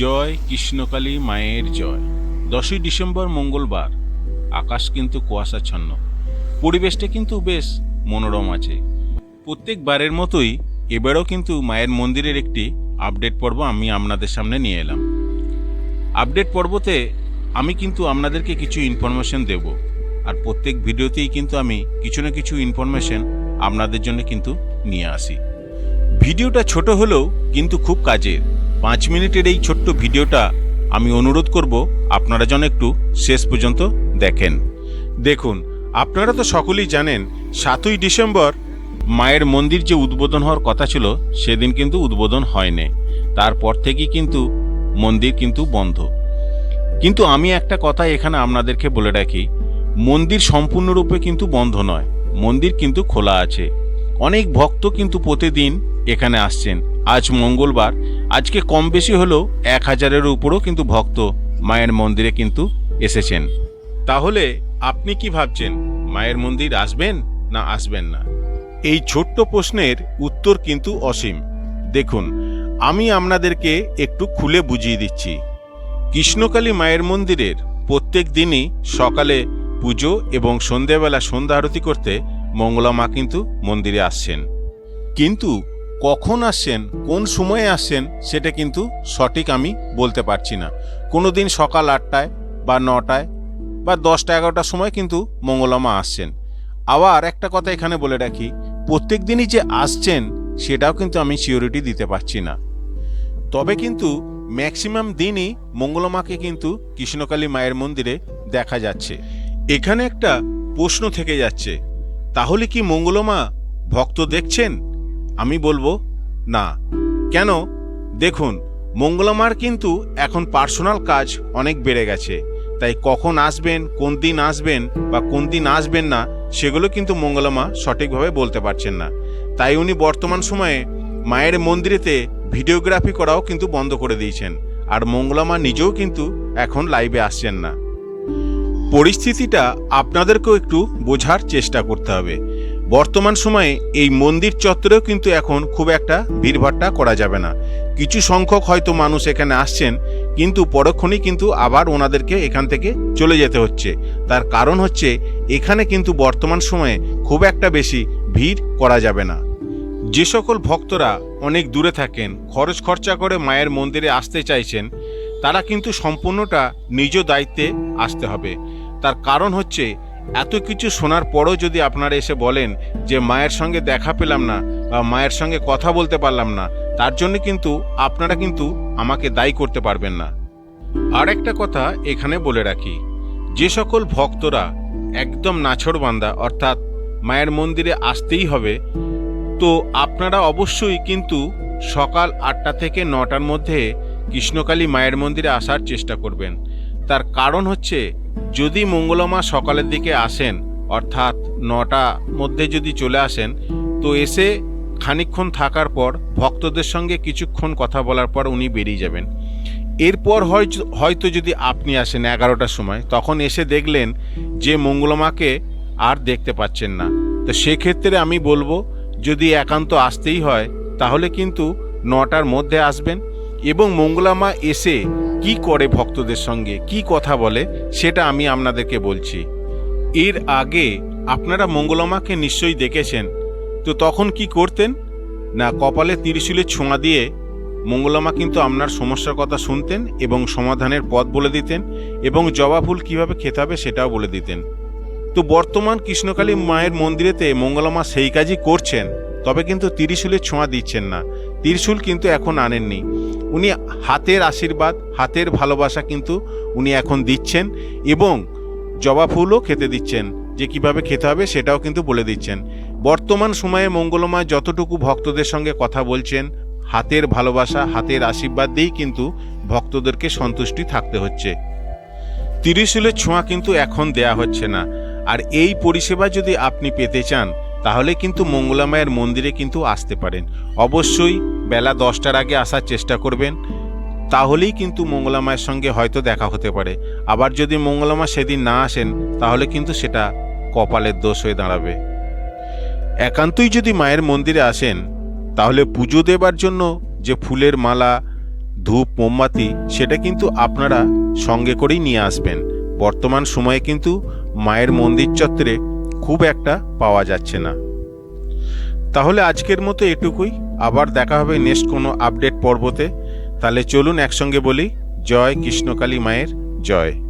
জয় কৃষ্ণকালী মায়ের জয়। দশই ডিসেম্বর মঙ্গলবার। আকাশ কিন্তু কুয়াশাচ্ছন্ন পরিবেশটা কিন্তু বেশ মনোরম আছে। প্রত্যেকবারের মতোই এবারও কিন্তু মায়ের মন্দিরের একটি আপডেট পর্ব আমি আপনাদের সামনে নিয়ে এলাম। আপডেট পর্বতে আমি কিন্তু আপনাদেরকে কিছু ইনফরমেশন দেব। আর প্রত্যেক ভিডিওতেই কিন্তু আমি কিছু না কিছু ইনফরমেশন আপনাদের জন্য কিন্তু নিয়ে আসি। ভিডিওটা ছোট হলেও কিন্তু খুব কাজের পাঁচ মিনিটের এই ছোট্ট ভিডিওটা আমি অনুরোধ করব আপনারা যেন একটু শেষ পর্যন্ত দেখেন। দেখুন, আপনারা তো সকলেই জানেন, সাতই ডিসেম্বর মায়ের মন্দির যে উদ্বোধন হওয়ার কথা ছিল, সেদিন কিন্তু উদ্বোধন হয়নি। তারপর থেকেই কিন্তু মন্দির কিন্তু বন্ধ। কিন্তু আমি একটা কথা এখানে আপনাদেরকে বলে রাখি, মন্দির সম্পূর্ণরূপে কিন্তু বন্ধ নয়, মন্দির কিন্তু খোলা আছে। অনেক ভক্ত কিন্তু প্রতিদিন এখানে আসছেন। আজ মঙ্গলবার। আজকে কম বেশি হলেও এক হাজারের উপরও কিন্তু ভক্ত মায়ের মন্দিরে কিন্তু এসেছেন। তাহলে আপনি কি ভাবছেন, মায়ের মন্দির আসবেন না আসবেন না? এই ছোট্ট প্রশ্নের উত্তর কিন্তু অসীম। দেখুন, আমি আপনাদেরকে একটু খুলে বুঝিয়ে দিচ্ছি। কৃষ্ণকালী মায়ের মন্দিরের প্রত্যেক দিনই সকালে পুজো এবং সন্ধেবেলা সন্ধ্যা আরতি করতে মঙ্গলা মা কিন্তু মন্দিরে আসছেন। কিন্তু কখন আসছেন, কোন সময়ে আসছেন, সেটা কিন্তু সঠিক আমি বলতে পারছি না। কোনো দিন সকাল আটটায় বা নটায় বা দশটা, এগারোটার সময় কিন্তু মঙ্গলামা আসছেন। আবার একটা কথা এখানে বলে রাখি, প্রত্যেক দিনই যে আসছেন, সেটাও কিন্তু আমি সিওরিটি দিতে পারছি না। তবে কিন্তু ম্যাক্সিমাম দিনই মঙ্গলমাকে কিন্তু কৃষ্ণকালী মায়ের মন্দিরে দেখা যাচ্ছে। এখানে একটা প্রশ্ন থেকে যাচ্ছে তাহলে কি মঙ্গলমা ভক্ত দেখছেন? আমি বলব, না। কেন? দেখুন মঙ্গলমার কিন্তু এখন পার্সোনাল কাজ অনেক বেড়ে গেছে। তাই কখন আসবেন, কোন দিন আসবেন বা কোন দিন আসবেন না, সেগুলো কিন্তু মঙ্গলমা সঠিকভাবে বলতে পারছেন না। তাই উনি বর্তমান সময়ে মায়ের মন্দিরেতে ভিডিওগ্রাফি করাও কিন্তু বন্ধ করে দিয়েছেন। আর মঙ্গলমা নিজেও কিন্তু এখন লাইভে আসছেন না। পরিস্থিতিটা আপনাদেরকেও একটু বোঝার চেষ্টা করতে হবে। বর্তমান সময়ে এই মন্দির চত্বরেও কিন্তু এখন খুব একটা ভিড়ভাট্টা করা যাবে না। কিছু সংখ্যক হয়তো মানুষ এখানে আসছেন, কিন্তু পরক্ষণেই কিন্তু আবার ওনাদেরকে এখান থেকে চলে যেতে হচ্ছে। তার কারণ হচ্ছে, এখানে কিন্তু বর্তমান সময়ে খুব একটা বেশি ভিড় করা যাবে না। যে সকল ভক্তরা অনেক দূরে থাকেন, খরচ খরচা করে মায়ের মন্দিরে আসতে চাইছেন, তারা কিন্তু সম্পূর্ণটা নিজ দায়িত্বে আসতে হবে। তার কারণ হচ্ছে, এত কিছু শোনার পরও যদি আপনারা এসে বলেন যে মায়ের সঙ্গে দেখা পেলাম না বা মায়ের সঙ্গে কথা বলতে পারলাম না, তার জন্য কিন্তু আপনারা কিন্তু আমাকে দায়ী করতে পারবেন না। আর একটা কথা এখানে বলে রাখি, যে সকল ভক্তরা একদম নাছড়বান্দা, অর্থাৎ মায়ের মন্দিরে আসতেই হবে, তো আপনারা অবশ্যই কিন্তু সকাল আটটা থেকে নটার মধ্যে কৃষ্ণকালী মায়ের মন্দিরে আসার চেষ্টা করবেন। তার কারণ হচ্ছে যদি মঙ্গলমা সকালের দিকে আসেন, অর্থাৎ নটা মধ্যে যদি চলে আসেন, তো এসে খানিকক্ষণ থাকার পর ভক্তদের সঙ্গে কিছুক্ষণ কথা বলার পর উনি বেরিয়ে যাবেন। এরপর হয়তো যদি আপনি আসেন এগারোটার সময়, তখন এসে দেখলেন যে মঙ্গলমাকে আর দেখতে পাচ্ছেন না। তো সেক্ষেত্রে আমি বলব, যদি একান্ত আসতেই হয়, তাহলে কিন্তু নটার মধ্যে আসবেন। এবং মঙ্গলামা এসে কি করে ভক্তদের সঙ্গে, কি কথা বলে, সেটা আমি আপনাদেরকে বলছি। এর আগে আপনারা মঙ্গলামাকে নিশ্চয়ই দেখেছেন। তো তখন কি করতেন? না, কপালে ত্রিশূলের ছোঁয়া দিয়ে মঙ্গলামা কিন্তু আপনার সমস্যার কথা শুনতেন এবং সমাধানের পথ বলে দিতেন এবং জবা ফুল কীভাবে খেতে হবে সেটাও বলে দিতেন। তো বর্তমান কৃষ্ণকালী মায়ের মন্দিরেতে মঙ্গলামা সেই কাজই করছেন, তবে কিন্তু ত্রিশূলের ছোঁয়া দিচ্ছেন না। তিরিশুল কিন্তু এখন আনেননি। উনি হাতের আশীর্বাদ, হাতের ভালোবাসা কিন্তু উনি এখন দিচ্ছেন এবং জবা ফুলও খেতে দিচ্ছেন। যে কীভাবে খেতে হবে সেটাও কিন্তু বলে দিচ্ছেন। বর্তমান সময়ে মঙ্গলমা যতটুকু ভক্তদের সঙ্গে কথা বলছেন, হাতের ভালোবাসা, হাতের আশীর্বাদ দিয়েই কিন্তু ভক্তদেরকে সন্তুষ্টি থাকতে হচ্ছে। ত্রিশূলের ছোঁয়া কিন্তু এখন দেয়া হচ্ছে না। আর এই পরিষেবা যদি আপনি পেতে চান তাহলে কিন্তু মঙ্গলা মায়ের মন্দিরে কিন্তু আসতে পারেন। অবশ্যই বেলা দশটার আগে আসার চেষ্টা করবেন। তাহলেই কিন্তু মঙ্গলা মায়ের সঙ্গে হয়তো দেখা হতে পারে। আবার যদি মঙ্গলা মা সেদিন না আসেন, তাহলে কিন্তু সেটা কপালের দোষ হয়ে দাঁড়াবে। একান্তই যদি মায়ের মন্দিরে আসেন, তাহলে পুজো দেবার জন্য যে ফুলের মালা, ধূপ, মোমবাতি, সেটা কিন্তু আপনারা সঙ্গে করেই নিয়ে আসবেন। বর্তমান সময়ে কিন্তু মায়ের মন্দির চত্বরে খুব একটা পাওয়া যাচ্ছে না। তাহলে আজকের মতো এটুকুই। আবার দেখা হবে নেক্সট কোনো আপডেট পর্বতে। তাহলে চলুন একসঙ্গে বলি, জয় কৃষ্ণকালী মায়ের, জয়।